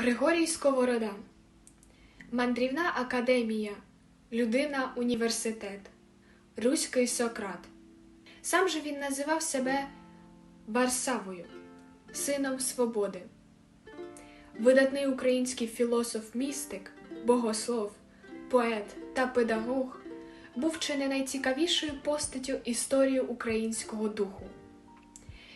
Григорій Сковорода Мандрівна академія Людина університет Руський Сократ. Сам же він називав себе Варсавою, сином свободи. Видатний український філософ-містик, богослов, поет та педагог був чи не найцікавішою постаттю історії українського духу.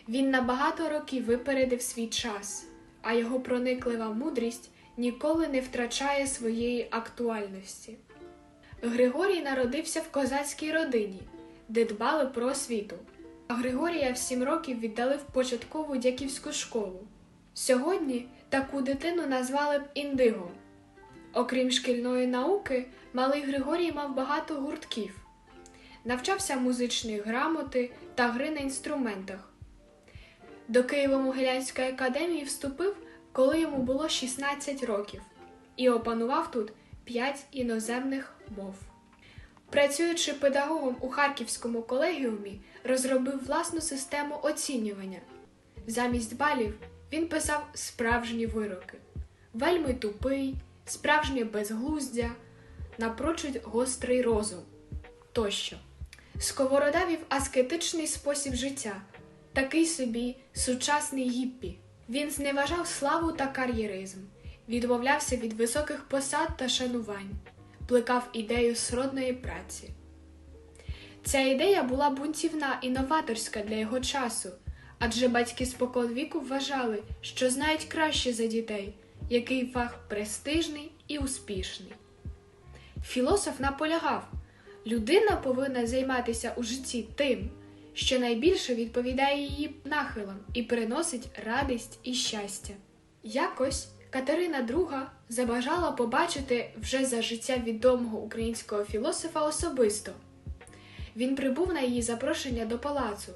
Він на багато років випередив свій час, а його прониклива мудрість ніколи не втрачає своєї актуальності. Григорій народився в козацькій родині, де дбали про освіту. А Григорія в сім років віддали в початкову дяківську школу. Сьогодні таку дитину назвали б індиго. Окрім шкільної науки, малий Григорій мав багато гуртків, навчався музичної грамоти та гри на інструментах. До Києво-Могилянської академії вступив, коли йому було 16 років, і опанував тут 5 іноземних мов. Працюючи педагогом у Харківському колегіумі, розробив власну систему оцінювання. Замість балів він писав справжні вироки, вельми тупий, справжнє безглуздя, напрочуд гострий розум тощо. Сковорода вів аскетичний спосіб життя, такий собі сучасний гіппі. Він зневажав славу та кар'єризм, відмовлявся від високих посад та шанувань, плекав ідею сродної праці. Ця ідея була бунтівна і новаторська для його часу, адже батьки споконвіку вважали, що знають краще за дітей, який фах престижний і успішний. Філософ наполягав, людина повинна займатися у житті тим, що найбільше відповідає її нахилам і приносить радість і щастя. Якось Катерина II забажала побачити вже за життя відомого українського філософа особисто. Він прибув на її запрошення до палацу.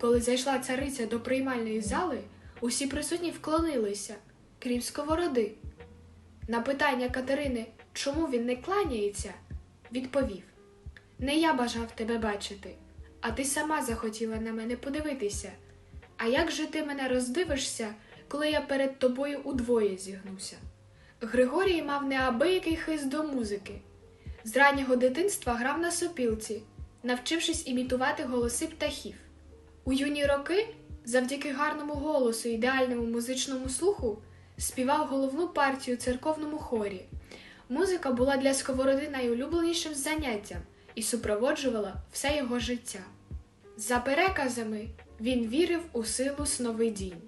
Коли зайшла цариця до приймальної зали, усі присутні вклонилися, крім сковороди. На питання Катерини, чому він не кланяється, відповів: Не я бажав тебе бачити, а ти сама захотіла на мене подивитися. А як же ти мене роздивишся, коли я перед тобою удвоє зігнуся? Григорій мав неабиякий хист до музики. З раннього дитинства грав на сопілці, навчившись імітувати голоси птахів. У юні роки, завдяки гарному голосу і ідеальному музичному слуху, співав головну партію церковному хорі. Музика була для сковороди найулюбленішим заняттям і супроводжувала все його життя. За переказами, він вірив у силу сновидінь.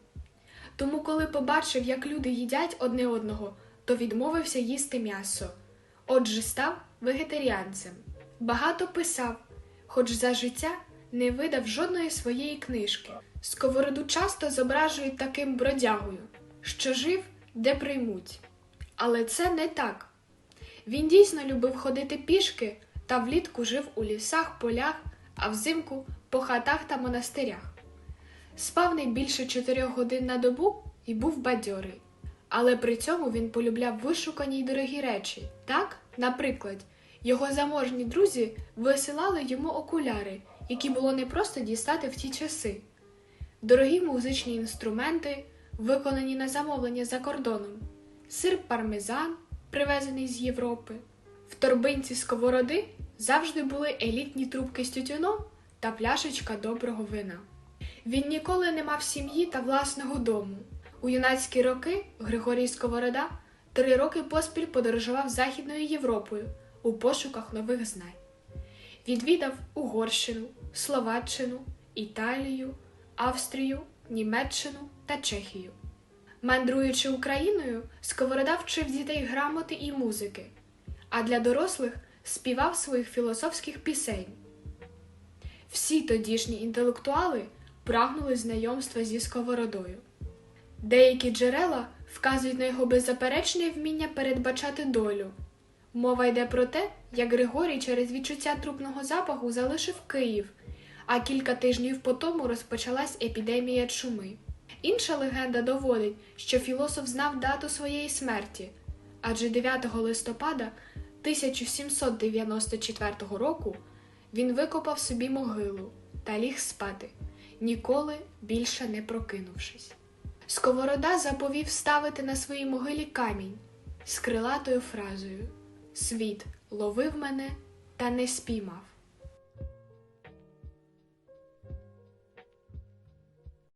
Тому, коли побачив, як люди їдять одне одного, то відмовився їсти м'ясо. Отже, став вегетаріанцем. Багато писав, хоч за життя не видав жодної своєї книжки. Сковороду часто зображують таким бродягою, що жив, де приймуть. Але це не так. Він дійсно любив ходити пішки та влітку жив у лісах, полях, а взимку по хатах та монастирях. Спав не більше чотирьох годин на добу і був бадьорий. Але при цьому він полюбляв вишукані й дорогі речі. Так, наприклад, його заможні друзі висилали йому окуляри, які було непросто дістати в ті часи, дорогі музичні інструменти, виконані на замовлення за кордоном, сир пармезан, привезений з Європи. В торбинці сковороди завжди були елітні трубки з тютюном та пляшечка доброго вина. Він ніколи не мав сім'ї та власного дому. У юнацькі роки Григорій Сковорода три роки поспіль подорожував Західною Європою у пошуках нових знань. Відвідав Угорщину, Словаччину, Італію, Австрію, Німеччину та Чехію. Мандруючи Україною, Сковорода вчив дітей грамоти і музики, а для дорослих співав своїх філософських пісень. Всі тодішні інтелектуали прагнули знайомства зі сковородою. Деякі джерела вказують на його беззаперечне вміння передбачати долю. Мова йде про те, як Григорій через відчуття трупного запаху залишив Київ, а кілька тижнів по тому розпочалась епідемія чуми. Інша легенда доводить, що філософ знав дату своєї смерті, адже 9 листопада 1794 року він викопав собі могилу та ліг спати, ніколи більше не прокинувшись. Сковорода заповів ставити на своїй могилі камінь з крилатою фразою Світ ловив мене та не спіймав.